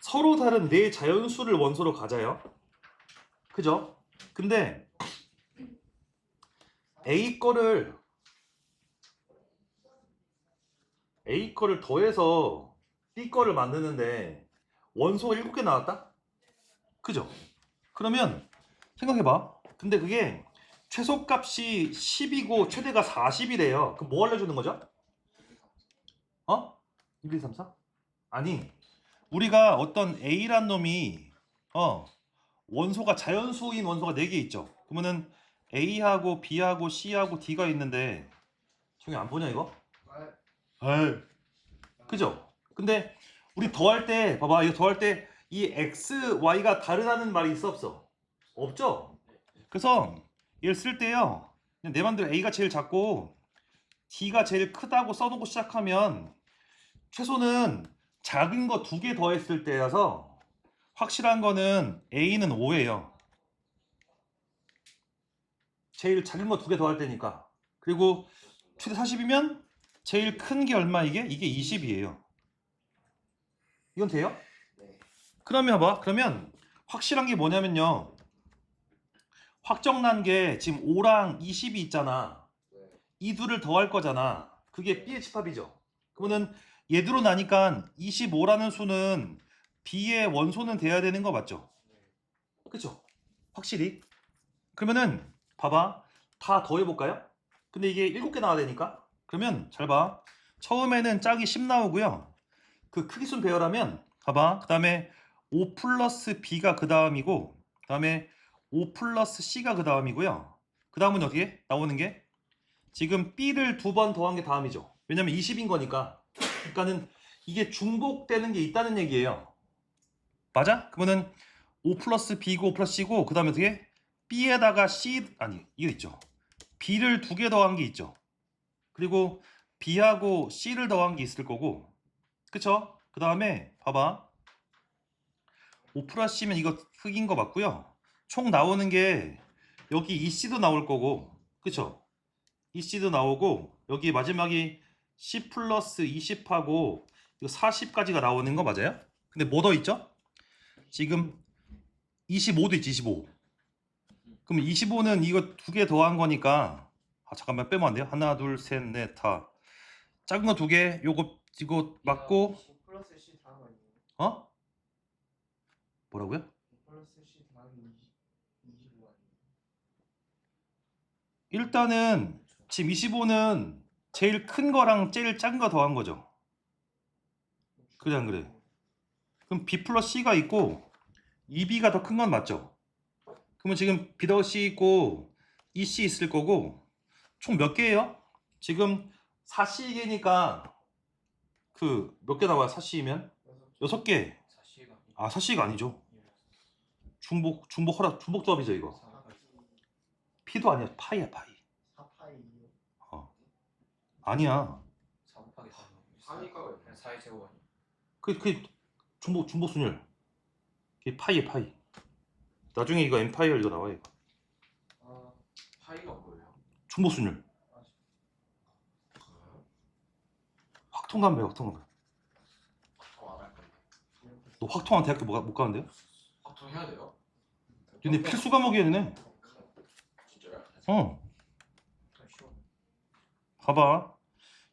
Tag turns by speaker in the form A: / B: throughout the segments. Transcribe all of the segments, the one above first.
A: 서로 다른 네 자연수를 원소로 가져요. 그죠? 근데 A 거를 A 거를 더해서 B 거를 만드는데 원소가 7개 나왔다? 그죠? 그러면 생각해봐. 근데 그게 최소값이 10이고 최대가 40이래요. 그럼 뭐 알려주는 거죠? 어? 1, 2, 3, 4? 아니 우리가 어떤 A란 놈이 어 원소가 자연수인 원소가 4개 있죠. 그러면은 A하고 B하고 C하고 D가 있는데 형이 안 보냐 이거? 에이. 그죠? 근데 우리 더할 때 봐봐 이거 더할 때 이 X, Y가 다르다는 말이 있어 없어? 없죠? 그래서 얘를 쓸 때요 그냥 내 맘대로 A가 제일 작고 D가 제일 크다고 써놓고 시작하면 최소는 작은 거 두 개 더했을 때라서 확실한 거는 A는 5예요. 제일 작은 거 두 개 더할 때니까. 그리고 최대 40이면 제일 큰 게 얼마 이게? 이게 20이에요. 이건 돼요?
B: 네.
A: 그러면 봐. 그러면 확실한 게 뭐냐면요. 확정난 게 지금 5랑 20이 있잖아.
B: 네.
A: 이 둘을 더할 거잖아. 그게 B의 집합이죠. 그러면은 얘들로 나니까 25라는 수는 B의 원소는 돼야 되는 거 맞죠? 그쵸? 확실히. 그러면은 봐봐. 다 더해볼까요? 근데 이게 7개 나와야 되니까. 그러면 잘 봐. 처음에는 짝이 10 나오고요. 그 크기순 배열하면 봐봐. 그 다음에 5 플러스 B가 그 다음이고 그 다음에 5 플러스 C가 그 다음이고요. 그 다음은 어디에 나오는 게 지금 B를 두 번 더한 게 다음이죠. 왜냐면 20인 거니까. 그러니까는 이게 중복되는 게 있다는 얘기예요. 맞아? 그러면은 5 플러스 B고 5 플러스 C고 그 다음에 어떻게? B에다가 C 아니 이거 있죠. B를 두 개 더한 게 있죠. 그리고 B하고 C를 더한 게 있을 거고 그쵸? 그 다음에 봐봐 5 플러스 C면 이거 흑인 거 맞고요. 총 나오는 게 여기 EC도 나올 거고 그쵸? EC도 나오고 여기 마지막이 C 플러스 20하고 이거 40까지가 나오는 거 맞아요? 근데 뭐 더 있죠? 지금 25도 있지 25 그럼 25는 이거 두 개 더한 거니까 아 잠깐만 빼면 안 돼요? 하나 둘셋넷다 작은 거 두개 요거 이거 맞고
B: 5 플러스 C 다음 아니에요?
A: 어? 뭐라고요?
B: 5 플러스 C 다음 20, 25 아니에요?
A: 일단은 지금 25는 제일 큰 거랑 제일 작은 거 더한 거죠 그래, 안 그래? 그럼 B 플러스 C가 있고 2B가 더 큰 건 맞죠? 그러면 지금 B 더 C 있고 EC 있을 거고 총 몇 개예요? 지금 4C개니까 그 몇 개 나와요? 4C면?
B: 여섯
A: 6개
B: 사시가
A: 아 4C가 아니죠 중복 중복 허락 중복 조합이죠 이거
B: 4
A: P도 아니야 파이야 파이
B: 4파이요
A: 어 아니야
B: 4 곱하기 4
C: 4니까
B: 4의 제곱 아니에요?
A: 그, 그 중복 중복 순열 그게 파이에 파이 나중에 이거 엠파이어 이거 나와요 이거
B: 아,
C: 파이가 뭐예요?
A: 중복 순열 확통감 배 확통감
C: 확통 안할 건데
A: 너 확통한 대학교 못, 가- 못 가는데요?
C: 확통 해야 돼요?
A: 근데 필수 과목이야 얘네
C: 진짜요?
A: 어 봐봐.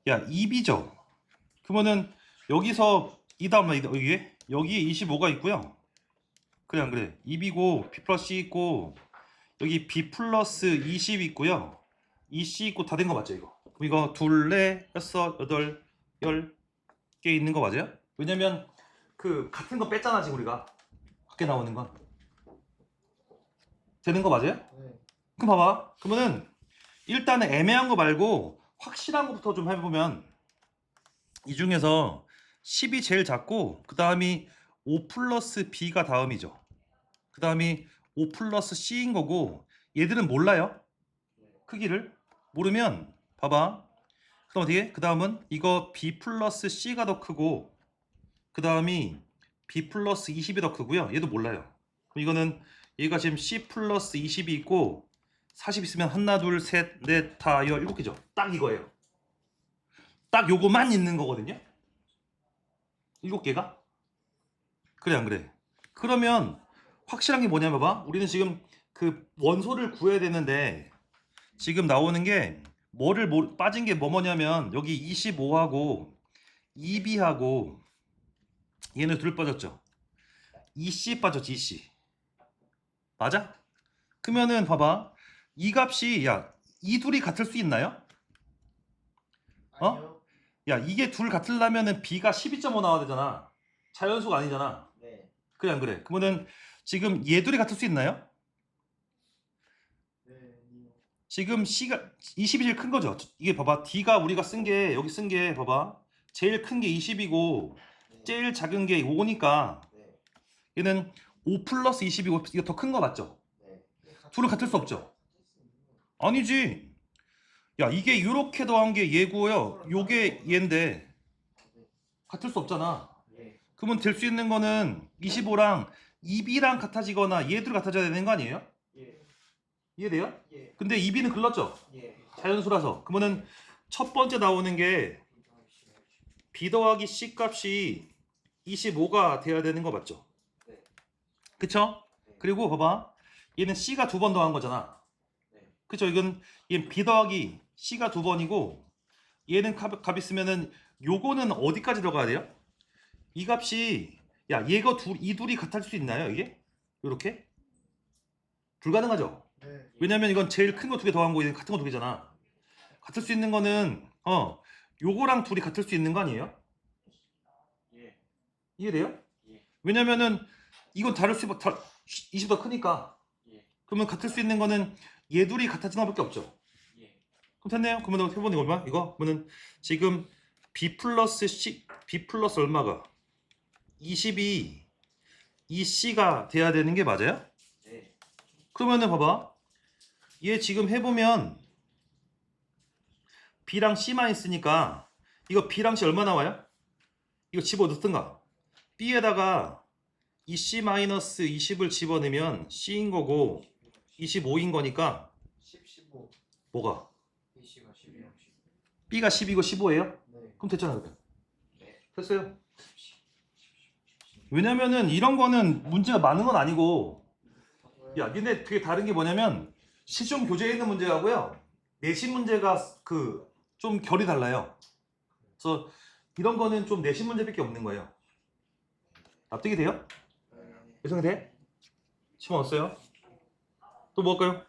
A: 야 2B죠. 그러면은 여기서 이 다음 날 여기에 여기에 25가 있고요. 그래 안 그래? 2B고 B 플러스 C 있고 여기 B 플러스 20 있고요. EC 있고 다 된 거 맞죠 이거? 그럼 이거 둘넷 여섯 여덟 열 개 있는 거 맞아요? 왜냐면 그 같은 거 뺐잖아 지금 우리가. 밖에 나오는 건. 되는 거 맞아요?
B: 네.
A: 그럼 봐봐. 그러면은 일단은 애매한 거 말고 확실한 거부터 좀 해보면 이 중에서 10이 제일 작고 그 다음이 5 플러스 B가 다음이죠. 그 다음이 5 플러스 C인 거고 얘들은 몰라요. 크기를 모르면 봐봐. 그 다음 어떻게? 그 다음은 이거 B 플러스 C가 더 크고 그 다음이 B 플러스 20이 더 크고요. 얘도 몰라요. 그럼 이거는 얘가 지금 C 플러스 20이 있고 40 있으면 하나 둘 셋 넷 다 여 일곱 개죠. 딱 이거예요. 딱 요거만 있는 거거든요. 일곱 개가. 그래 안 그래? 그러면 확실한 게 뭐냐면 봐봐. 우리는 지금 그 원소를 구해야 되는데 지금 나오는 게 뭐를 모- 빠진 게 뭐 뭐냐면 여기 25하고 2B하고 얘는 둘 빠졌죠. 2C 빠졌지 2C. 맞아? 그러면은 봐봐. 이 값이 야 이 둘이 같을 수 있나요? 어?
D: 아니요.
A: 야 이게 둘 같으려면은 B가 12.5 나와야 되잖아. 자연수가 아니잖아.
D: 네.
A: 그래 안 그래? 그러면은 지금 얘 둘이 같을 수 있나요?
D: 네.
A: 지금 C가 20이 제일 큰 거죠. 이게 봐봐. D가 우리가 쓴 게 여기 쓴 게 봐봐. 제일 큰 게 20이고
D: 네.
A: 제일 작은 게 5니까
D: 네.
A: 얘는 5 플러스 20이고 이거 더 큰 거 맞죠?
D: 네.
A: 둘은 같을 수 없죠. 아니지. 야 이게 이렇게 더한 게 얘고요. 요게 얘인데 같을 수 없잖아.
D: 네.
A: 그러면 될 수 있는 거는 25랑 2B랑 같아지거나 얘들 같아져야 되는 거 아니에요?
D: 예.
A: 이해돼요?
D: 예.
A: 근데 2B는 글렀죠?
D: 예.
A: 자연수라서. 그러면은 첫 번째 나오는 게 B 더하기 C 값이 25가 돼야 되는 거 맞죠?
D: 네.
A: 그쵸?
D: 네.
A: 그리고 봐봐. 얘는 C가 두 번 더한 거잖아.
D: 네.
A: 그쵸? 이건 얘는 B 더하기 C가 두 번이고 얘는 값, 값 있으면은 요거는 어디까지 들어가야 돼요? 이 값이 야 얘가 둘, 이 둘이 같을 수 있나요 이게? 요렇게? 불가능하죠?
D: 네.
A: 왜냐면 이건 제일 큰 거 두 개 더한 거 같은 거 두 개잖아. 같을 수 있는 거는 어 요거랑 둘이 같을 수 있는 거 아니에요?
D: 예.
A: 이해돼요?
D: 예.
A: 왜냐면은 이건 다를 수 다, 20더 크니까.
D: 예.
A: 그러면 같을 수 있는 거는 얘 둘이 같아지는 것밖에 없죠.
D: 예.
A: 그럼 됐네요. 그러면 해보는 거 얼마? 이거 그러면은 지금 b 플러스 c b 플러스 얼마가 22 이 c가 돼야 되는 게 맞아요?
D: 네.
A: 그러면은 봐봐. 얘 지금 해보면 B랑 C만 있으니까 이거 B랑 C 얼마 나와요? 이거 집어넣든가. B에다가 이 C 마이너스 20을 집어넣으면 C인 거고 25인 거니까
D: 10, 15.
A: 뭐가?
B: B씨가 12랑 10.
A: B가 10이고 15예요?
D: 네.
A: 그럼 됐잖아요. 그럼.
C: 네.
A: 됐어요. 왜냐면은 이런 거는 문제가 많은 건 아니고 야, 근데 그게 다른 게 뭐냐면 시중 교재에 있는 문제하고요. 내신 문제가 그 좀 결이 달라요. 그래서 이런 거는 좀 내신 문제밖에 없는 거예요. 납득이 돼요?
D: 네.
A: 예상이 돼? 시험 왔어요? 또뭐 할까요?